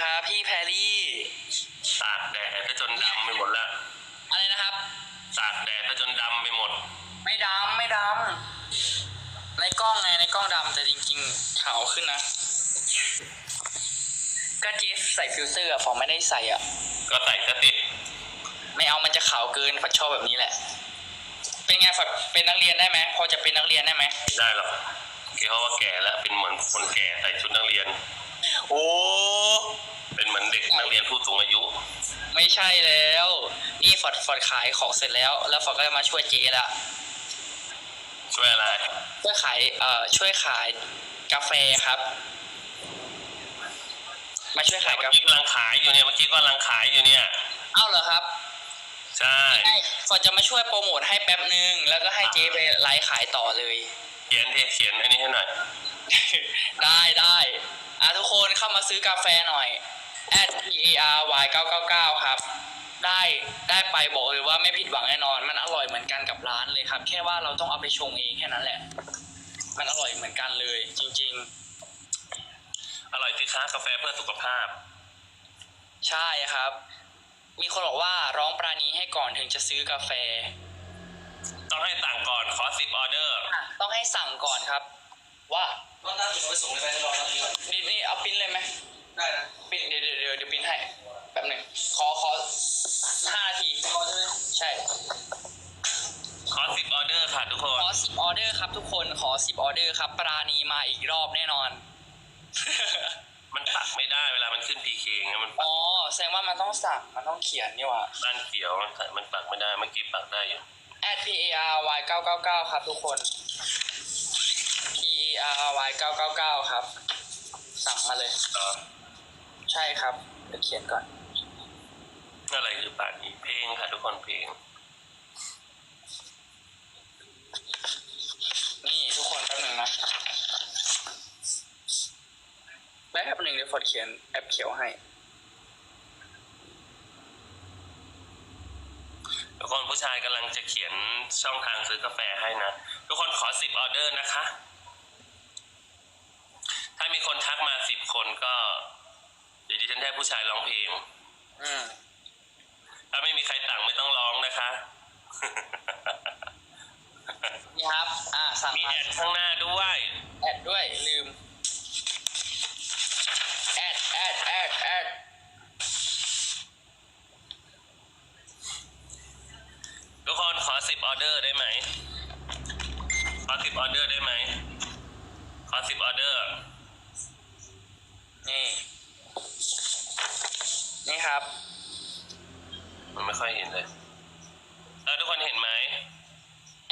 ครับพี่แพรรี่ ตากแดดก็จนดำไปหมดละอะไรนะครับ ตากแดดก็จนดำไปหมด ไม่ดำไม่ดำในกล้องไงในกล้องดำแต่จริงๆขาวขึ้นนะ ก็เจฟใส่ฟิลเตอร์อะฟอร์มไม่ได้ใส่อะก็ใส่ก็ติด ไม่เอามันจะขาวเกินฝัดชอบแบบนี้แหละ เป็นไงฝัดเป็นนักเรียนได้ไหมพอจะเป็นนักเรียนได้ไหมไม่ได้หรอกเพราะว่าแก่แล้วเป็นเหมือนคนแก่ใส่ชุดนักเรียน โอ้ เป็นเหมือนเด็กนักเรียนผู้สูงอายุ ไม่ใช่แล้ว นี่ฟอดฟอดขายของเสร็จแล้ว แล้วฟอดก็จะมาช่วยเจละช่วยอะไรช่วยขายเอ่อช่วยขายกาแฟครับ มาช่วยขายเมื่กาอแฟกี้กำลังขายอยู่เนี่ยเมื่อกี้กำลังขายอยู่เนี่ย เอ้าเหรอครับ ใช่ใช่ฟอดจะมาช่วยโปรโมทให้แป๊บนึง แล้วก็ให้เจไปไลฟ์ขายต่อเลย เขียนเทเขียนอันนี้ให้หน่อย ได้ได้อะทุกคนเข้ามาซื้อกาแฟหน่อย at p a r y 999ครับ ได้ได้ไปบอกเลยว่าไม่ผิดหวังแน่นอน มันอร่อยเหมือนกันกับร้านเลยครับ แค่ว่าเราต้องเอาไปชงเองแค่นั้นแหละ มันอร่อยเหมือนกันเลย จริง อร่อยสิคะกาแฟเพื่อสุขภาพ ๆ ใช่ครับ มีคนบอกว่าร้องปราณีให้ก่อนถึงจะซื้อกาแฟ ต้องให้สั่งก่อนขอสิบออเดอร์ อะต้องให้สั่งก่อนครับ ว่ารอบหน้าผมเอาไปส่งเลยไปให้รอรับนี้ก่อนนี่นี่เอาปิ้นเลยไหมได้นะปิ้นเดี๋ยวเดี๋ยวเดี๋ยวเดี๋ยวปิ้นให้แป๊บหนึ่งขอขอห้านาทีรอใช่ไหมใช่ ขอสิบออเดอร์ค่ะทุกคนขอสิบออเดอร์ครับทุกคนขอสิบออเดอร์ครับ ปราณีมาอีกรอบแน่นอน มันปักไม่ได้เวลามันขึ้นพีเคไงมันปักอ๋อแสดงว่ามันต้องสั่งมันต้องเขียนนี่หว่าด้านเขียวมันมันปักไม่ได้เมื่อกี้ปักได้อยู่ at p a r y 999ครับทุกคน p a r y 999ครับ สั่งมาเลยอ๋อใช่ครับเดี๋ยวเขียนก่อน อะไรคือปากนี้เพลงค่ะทุกคนเพลงนี่ทุกคนแป๊บหนึ่งนะ แป๊บหนึ่งเดี๋ยวฟอดเขียนแอปเขียวให้ทุกคนผู้ชายกำลังจะเขียนช่องทางซื้อกาแฟให้นะ ทุกคนขอสิบออเดอร์นะคะ ถ้ามีคนทักมาสิบคนก็ เดี๋ยวดิฉันให้ผู้ชายร้องเพลงอืมถ้าไม่มีใครสั่งไม่ต้องร้องนะคะ นี่ครับ อ่าสั่งมีมาแอดข้างหน้าด้วย แอดด้วยลืม แอดแอดแอดแอด ทุกคนขอสิบออเดอร์ได้ไหม ขอสิบออเดอร์ได้ไหม ขอสิบออเดอร์ นี่ นี่ครับ มันไม่ค่อยเห็นเลยแล้วทุกคนเห็นไหม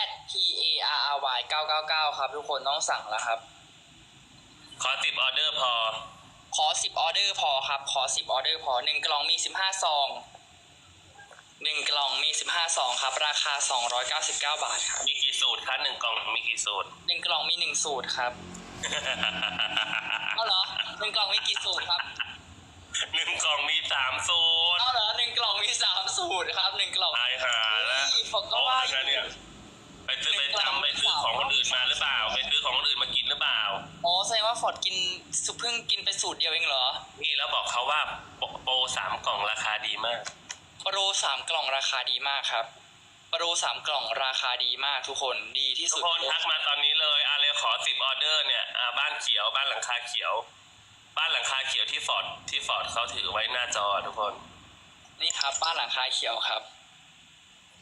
at p a r r y 999 ครับทุกคน ต้องสั่งแล้วครับ ขอสิบออเดอร์พอ ขอ10ออเดอร์พอครับ ขอ10ออเดอร์พอ1กล่องมี15ซอง1กล่องมี15ซองครับ ราคา299บาทครับมีกี่สูตรคะหนึ่งกล่องมีกี่สูตร1กล่องมี1สูตรครับเอาเหรอ1กล่องมีกี่สูตรครับหนึ่งกล่องมีสามสูตรเอาเหรอ1กล่องมี3สูตรครับ1กล่องตายหาแล้วนี่ผมก็ว่าอยู่โอ้ยเนี่ยไปซื้อไปทำไปซื้อของคนอื่น กินสุเพิ่งกินไปสูตรเดียวเองเหรอ นี่แล้วบอกเขาว่าโปโปรสามกล่องราคาดีมาก โปรสามกล่องราคาดีมากครับ โปรสามกล่องราคาดีมากทุกคนดีที่ทุสุกดคนทักมาตอนนี้เลยอาเรขอสิบออเดอร์เนี่ยอ่าบ้านเขียวบ้านหลังคาเขียว บ้านหลังคาเขียวที่ฟอร์ดที่ฟอร์ดเขาถือไว้หน้าจอทุกคน นี่ครับ บ้านหลังคาเขียวครับ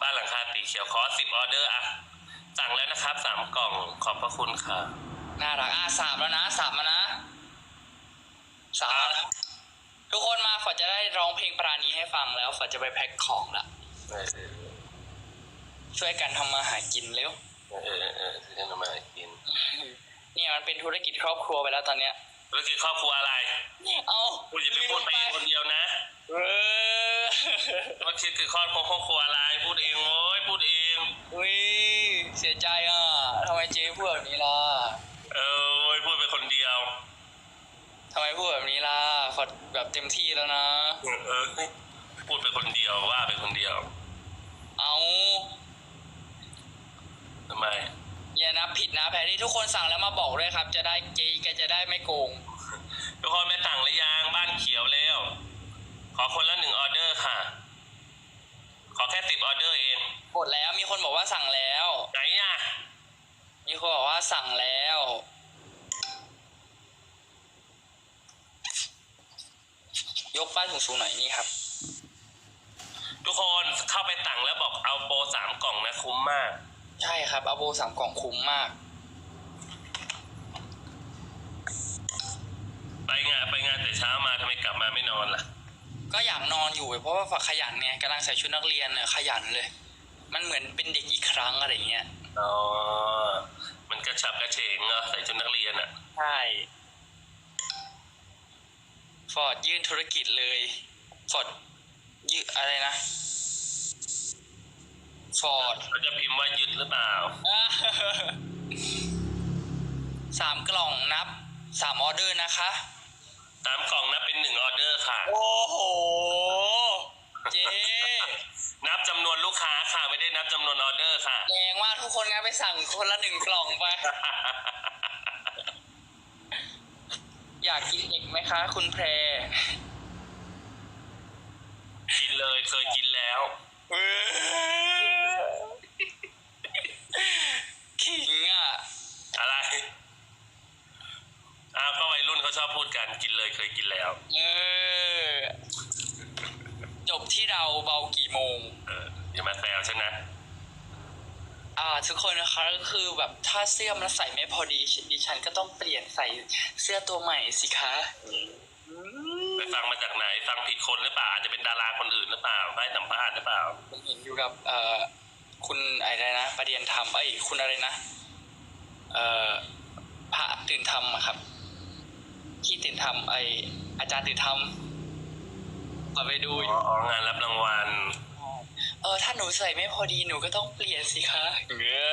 บ้านหลังคาสีเขียวขอสิบออเดอร์อะสั่งแล้วนะครับสามกล่องขอบพระคุณค่ะ น่ารักอะสามแล้วนะสามแล้วนะสามแล้วนะทุกคนมาฝอจะได้ร้องเพลงปราณีให้ฟังแล้วฝอจะไปแพ็คของละเออเออช่วยกันทำมาหากินเร็วเออเออเออที่จะมากินเนี่ยมันเป็นธุรกิจครอบครัวไปแล้วตอนเนี้ยธุรกิจครอบครัวอะไรเอาพูดอย่าไปพูดไปเองคนเดียวนะเออธุรกิจคือครอบครัวครอบครัวอะไรพูดเองโว้ยพูดเองอุ้ย อร์แบบเต็มที่แล้วนะ เออเอพูดไปคนเดียวว่าไปคนเดียว เอาทำไม อย่านับผิดนะแพรที่ทุกคนสั่งแล้วมาบอกด้วยครับ จะได้เจ๊แกจะได้ไม่โกง ทุกคนไม่สั่งหรือยังบ้านเขียวแล้วขอคนละหนึ่งออเดอร์ค่ะ ขอแค่สิบออเดอร์เองกดแล้วมีคนบอกว่าสั่งแล้ว ไหนอะ มีคนบอกว่าสั่งแล้ว ป้ายสูงๆหน่อยนี่ครับ ทุกคนเข้าไปสั่งแล้วบอกเอาโปรสามกล่องนะคุ้มมาก ใช่ครับเอาโบสามกล่องคุ้มมาก ไปงานไปงานแต่เช้ามาทำไมกลับมาไม่นอนล่ะ ก็อยากนอนอยู่เพราะว่าฝักขยันไงกำลังใส่ชุดนักเรียนเนี่ยขยันเลย มันเหมือนเป็นเด็กอีกครั้งอะไรเงี้ย อ๋อ มันกระฉับกระเฉงเหรอใส่ชุดนักเรียนอะใช่ ฟอร์ดยื่นธุรกิจเลยฟอร์ดยืนอะไรนะฟอร์ดเขาจะพิมพ์ว่ายึดหรือเปล่าสามกล่องนับสามออเดอร์นะคะตามกล่องนับเป็นหนึ่งออเดอร์ค่ะ โอ้โห เจ๊นับจำนวนลูกค้าค่ะ ไม่ได้นับจำนวนออเดอร์ค่ะ แรงมากทุกคนงั้นไปสั่งคนละหนึ่งกล่องไป อยากกินอีกไหมคะ คุณแพร กินเลยเคยกินแล้วเออขิงอะ อะไรอ้าวก็วัยรุ่นเขาชอบพูดกันกินเลยเคยกินแล้ว เออ จบที่เราเบากี่โมง เอออย่ามาแซวฉันนะ อ่าทุกคนนะคะก็คือแบบถ้าเสื้อมันใส่ไม่พอดีดิฉันก็ต้องเปลี่ยนใส่เสื้อตัวใหม่สิคะไปฟังมาจากไหนฟังผิดคนหรือเปล่าอาจจะเป็นดาราคนอื่นหรือเปล่าให้สัมภาษณ์หรือเปล่าผมเห็นอยู่กับเอ่อคุณอะไรนะ ประเดียนธรรมเอ้ยคุณอะไรนะ เอ่อพระตื่นธรรมอะครับที่ตื่นธรรมไออาจารย์ตื่นธรรมขอไปดูอยู่อ๋ออ๋องานรับรางวัล เออถ้าหนูใส่ไม่พอดีหนูก็ต้องเปลี่ยนสิคะเงอ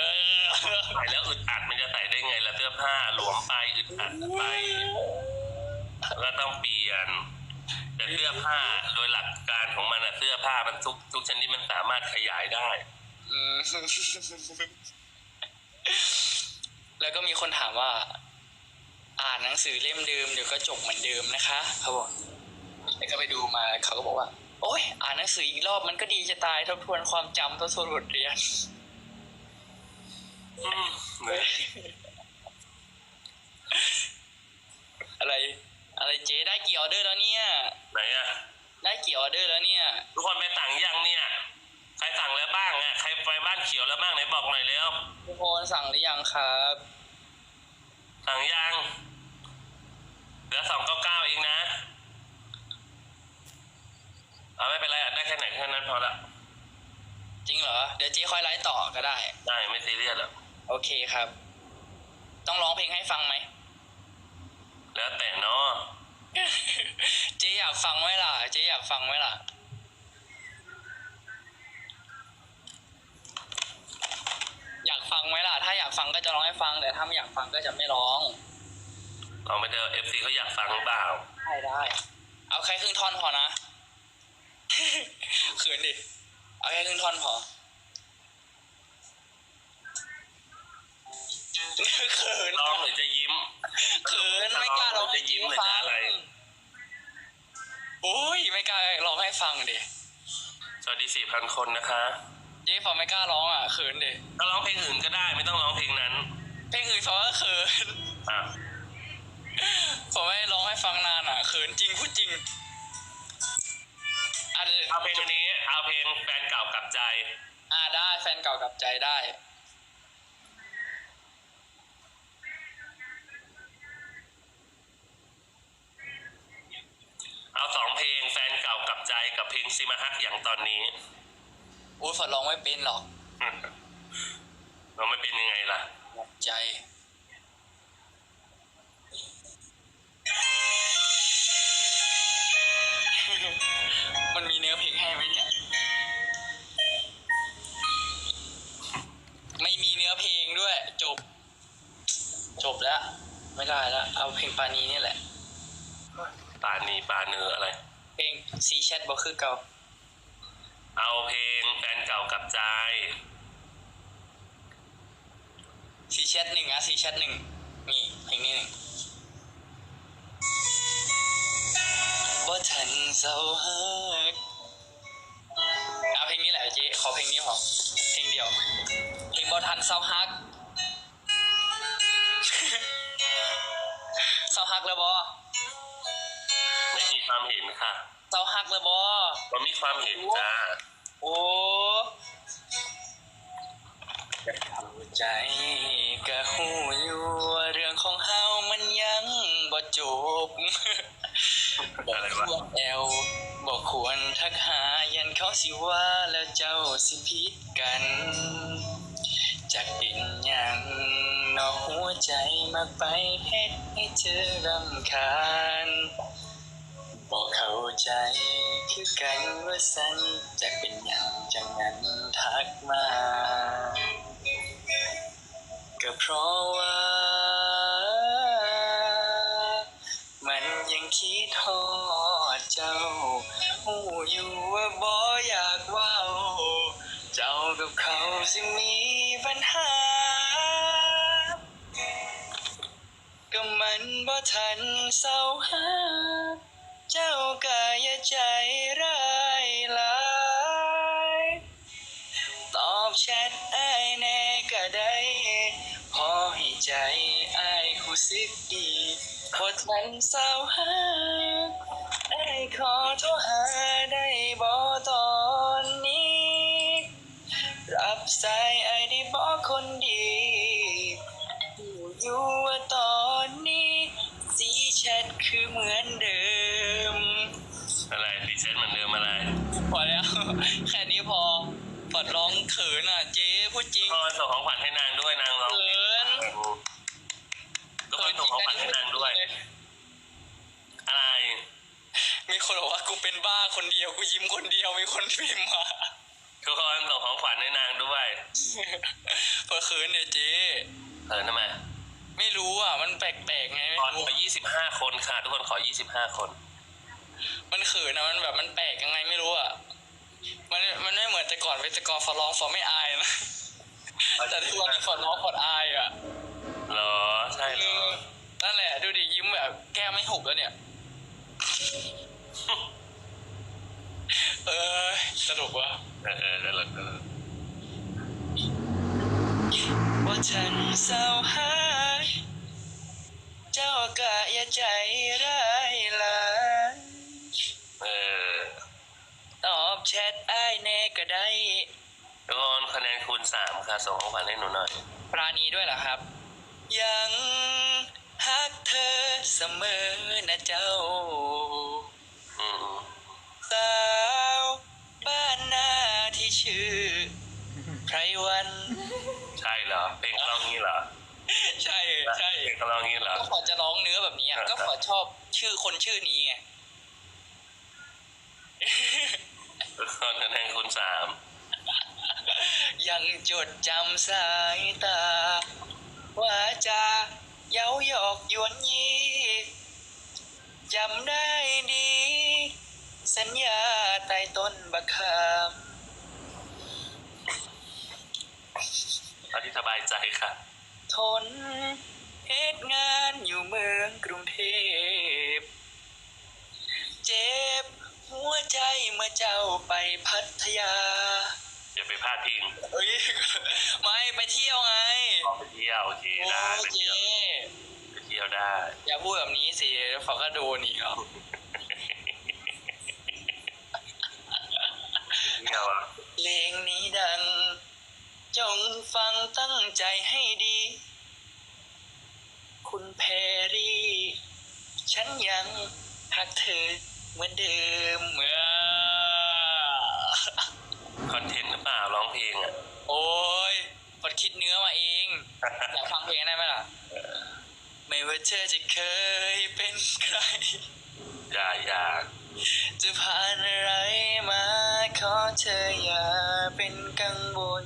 ใส่แล้วอึดอัดมันจะใส่ได้ไงล่ะเสื้อผ้าหลวมไปอึดอัดไปก็ต้องเปลี่ยน แต่เสื้อผ้าโดยหลักการของมันอะเสื้อผ้ามันทุกทุกชนิดมันสามารถขยายได้ อืมแล้วก็มีคนถามว่า อ่านหนังสือเล่มเดิมเดี๋ยวก็จบเหมือนเดิมนะคะ เขาบอกแล้วก็ไปดูมาเขาก็บอกว่า โอ้ยอ่านหนังสืออีกรอบมันก็ดีจะตายทบทวนความจำทบทวนบทเรียนอืมเนี่ยอะไร อะไรเจ๊ได้กี่ออเดอร์แล้วเนี่ย ไหนอะได้กี่ออเดอร์แล้วเนี่ย ทุกคนไปสั่งยังเนี่ย ใครสั่งแล้วบ้างอะใครไปบ้านเขียวแล้วบ้างไหนบอกหน่อยเร็วทุกคนสั่งหรือยังครับ สั่งยังเหลือสองเก้าเก้าเองนะ เอาไม่เป็นไรอะได้แค่ไหนแค่นั้นพอละจริงเหรอ เดี๋ยวเจ๊ค่อยไลฟ์ต่อก็ได้ ได้ไม่ซีเรียสหรอกโอเคครับ ต้องร้องเพลงให้ฟังไหม แล้วแต่เนาะเจ๊อยากฟังไหมล่ะ เจ๊อยากฟังไหมล่ะ อยากฟังไหมล่ะ ถ้าอยากฟังก็จะร้องให้ฟัง แต่ถ้าไม่อยากฟังก็จะไม่ร้อง เอาไม่เจอเอฟซีเขาอยากฟังหรือเปล่า ได้ได้ เอาแค่ครึ่งท่อนพอนะ เขินดิ เอาแค่ครึ่งท่อนพอเขินร้องหรือจะยิ้มเขินไม่กล้าร้องให้จะยิ้เจ๊มหรือฟัจะงอะไรโอ้ยไม่กล้าร้องให้ฟังดิ สวัสดีสี่พันคนนะคะเจ๊ฟอไม่กล้าร้องอะเขินดิถ้าร้องเพลงอื่นก็ได้ไม่ต้องร้องเพลงนั้น เพลงอื่นฟอก็เขินอะฟอไม่ร้องให้ฟังนานอะเขินจริงพูดจริง อันเอาเพลงอันนี้ เอาเพลงแฟนเก่ากลับใจ อ่าได้แฟนเก่ากับใจได้ เอาสองเพลงแฟนเก่ากลับใจกับเพลงซิมาฮักอย่างตอนนี้อุ้ยฟอร้องไม่เป็นหรอก เราไม่เป็นยังไงล่ะ ใจ ลงด้วยจบ จบแล้ว ไม่ได้แล้ว เอาเพลงปานีนี่แหละ ปานีปาเนืออะไร เพลงซีแชทบอกคือเก่า เอาเพลงแฟนเก่ากลับใจซีแชทหนึ่งอะซีแชทหนึ่งนี่เพลงนี้หนึ่งบ่ทันเศร้าฮักเอาเพลงนี้แหละเจ๊ขอเพลงนี้พอเพลงเดียว เพลงบ่ทันเศร้าฮัก ความเห็นค่ะเจ้าฮักเลยบอมันมีความเห็นจ้าโอ้เข้าใจกะหูอยู่เรื่องของเฮามันยังบ่จบบอกอะไรควรแอลบอกควรทักหายันเขาสิว่าแล้วเจ้าสิผิดกัน จากเป็นยังนอกหัวใจมาไปเฮ็ดให้เธอรำคาญ บอกเข้าใจคือกันว่าสันจะเป็นอย่างจังนั้นทักมา ก็เพราะว่า มันยังคิดทอดเจ้าหูอยู่ว่าบ่อยากว่าเจ้ากับเขาสิมีปัญหา ก็มันบ่ทันเศร้าหา เจ้าก็อย่าใจร้ายหลายตอบแชทไอ้แน่ก็ได้ พอให้ใจไอ้ายรู้สึกดีพอทันเศร้าหาไอ้ขอโทรหาได้บ่ตอนนี้ รับสายไอ้ได้บ่คนดี ยวกูยิ้มคนเดียวมีคนพิมพ์มาทุกคนส่งของขวัญให้นางด้วยเพื่อเขินเนี่ยเจ๊เออทำไมไม่รู้อะ มันแปลกๆไงไม่ขอรู้ ยี่สิบห้าคนค่ะ ทุกคนขอยี่สิบห้าคน มันเขินอะมันแบบมันแปลกยังไงไม่รู้อะมันมันไม่เหมือนแต่ก่อนเป็นแต่ก่อนฟอร้องฟอไม่อายนะ แต่ทุกวันนี้ฟอร้องฟออายอะเหรอ ใช่เหรอนั่นแหละดูดิยิ้มแบบแก้มไม่หุบแล้วเนี่ย เออสนุกวะเออเออแล้วก็ว่าฉันเศร้าหายเจ้าก็อย่าใจร้ายหลายเออตอบแชทไอ้ายแน่ก็ได้ทุกคนคะแนนคูณสามค่ะส่งของขวัญให้หนูหน่อย ปราณีด้วยเหรอครับ ยังฮักเธอเสมอนะเจ้า อืม สาวบ้านนาที่ชื่อไพรวัน ใช่เหรอ เพลงเขาร้องงี้เหรอ ใช่ใช่เพลงเขาร้องงี้เหรอ ก็ขอจะร้องเนื้อแบบนี้อะ ก็ขอชอบชื่อคนชื่อนี้ไงทุกคนคะแนนคูณสาม ยังจดจำสายตา ว่าจะเย้าหยอกหยวนยีจำได้ดี สัญญาใต้ต้นบักขามเอาที่สบายใจค่ะ ทนเหตุงานอยู่เมืองกรุงเทพ เจ็บหัวใจเมื่อเจ้าไปพัทยา อย่าไปพลาดพิงเอ้ยไม่ไปเที่ยวไงออกไปเที่ยวโอเคโอ้ได้ไปเจเที่ยวไปเที่ยวได้ อย่าพูดแบบนี้สิแล้วฝากก็โดนอีกอะ เที่ยวอะ เพลงนี้ ดัง จงฟังตั้งใจให้ดี คุณแพรรี่ ฉันยังหักเธอเหมือนเดิมเมื่อคอนเทนต์หรือเปล่าร้องเพลงอะ โอ้ยพอดคิดเนื้อมาเอง อยากฟังเพลงได้ไหมล่ะ ไม่ว่าเธอจะเคยเป็นใคร อย่าอย่าจะผ่านอะไรมา ขอเธออย่าเป็นกังวล